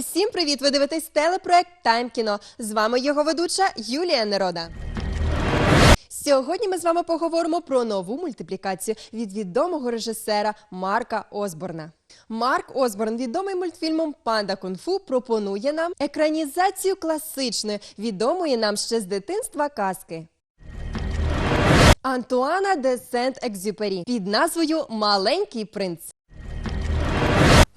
Усім привіт! Ви дивитесь телепроект Тайм кіно. З вами його ведуча Юлія Нерода. Сьогодні ми з вами поговоримо про нову мультиплікацію від відомого режисера Марка Осборна. Марк Осборн, відомий мультфільмом Панда Кунг-фу, пропонує нам екранізацію класичної, відомої нам ще з дитинства казки. Антуана де Сент-Екзюпері під назвою Маленький принц.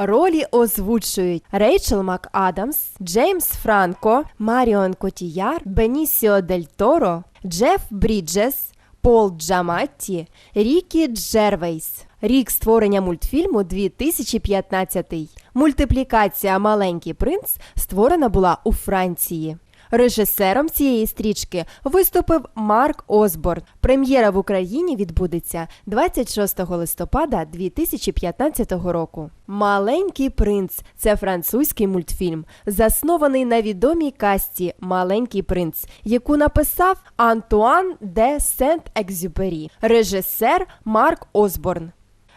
Ролі озвучують Рейчел МакАдамс, Джеймс Франко, Маріон Котіяр, Бенісіо Дель Торо, Джеф Бріджес, Пол Джаматті, Рікі Джервейс. Рік створення мультфільму 2015. Мультиплікація Маленький принц створена була у Франції. Режисером цієї стрічки виступив Марк Осборн. Прем'єра в Україні відбудеться 26 листопада 2015 року. Маленький принц це французький мультфільм, заснований на відомій касті Маленький принц, яку написав Антуан де Сент-Екзюпері, режисер Марк Осборн.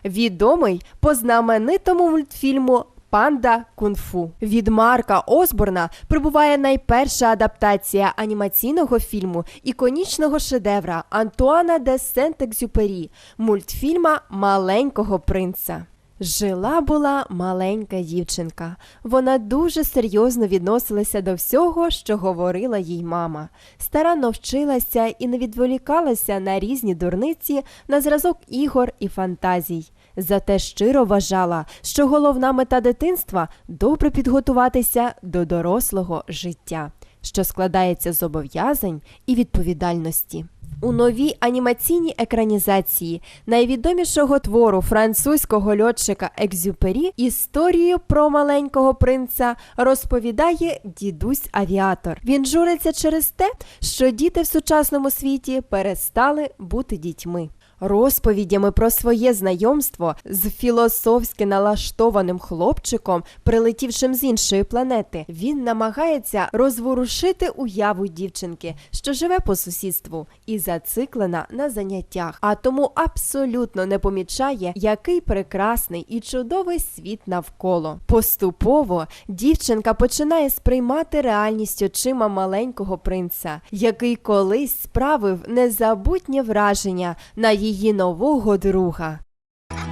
Відомий по знаменитому мультфільму Панда кунг-фу. Від Марка Осборна прибуває найперша адаптація анімаційного фільму іконічного шедевра Антуана де Сент-Екзюпері, мультфільма Маленького принца. Жила була маленька дівчинка. Вона дуже серйозно відносилася до всього, що говорила їй мама. Старанно вчилася і не відволікалася на різні дурниці на зразок ігор і фантазій. Зате щиро вважала, що головна мета дитинства добре підготуватися до дорослого життя, що складається з зобов'язань і відповідальності. У новій анімаційній екранізації найвідомішого твору французького льотчика Екзюпері історію про маленького принца розповідає дідусь авіатор. Він журиться через те, що діти в сучасному світі перестали бути дітьми. Розповідями про своє знайомство з філософськи налаштованим хлопчиком, прилетівшим з іншої планети, він намагається розворушити уяву дівчинки, що живе по сусідству і зациклена на заняттях, а тому абсолютно не помічає, який прекрасний і чудовий світ навколо. Поступово дівчинка починає сприймати реальність очима маленького принца, який колись справив незабутнє враження на її нового друга.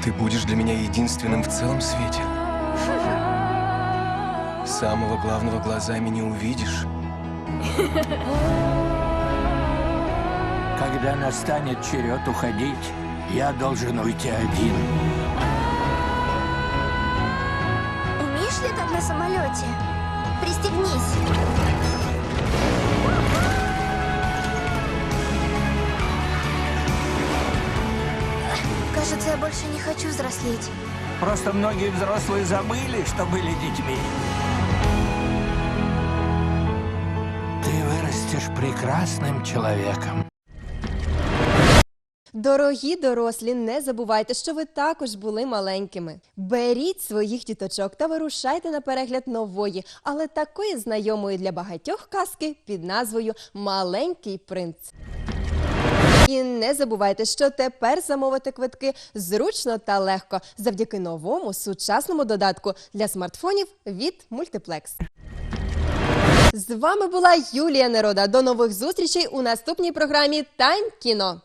Ты будешь для меня единственным в целом свете. Самого главного глазами не увидишь. Когда настанет черед уходить, я должен уйти один. Умеешь летать на самолете? Пристегнись. Кажется, я больше не хочу взрослеть. Просто многие взрослые забыли, что были детьми. Ты вырастешь прекрасным человеком. Дорогі дорослі, не забувайте, що ви також були маленькими. Беріть своїх діточок та вирушайте на перегляд нової, але такої знайомої для багатьох казки під назвою Маленький принц. І не забувайте, що тепер замовити квитки зручно та легко завдяки новому сучасному додатку для смартфонів від Мультиплекс. З вами була Юлія Нерода. До нових зустрічей у наступній програмі Тайм кіно.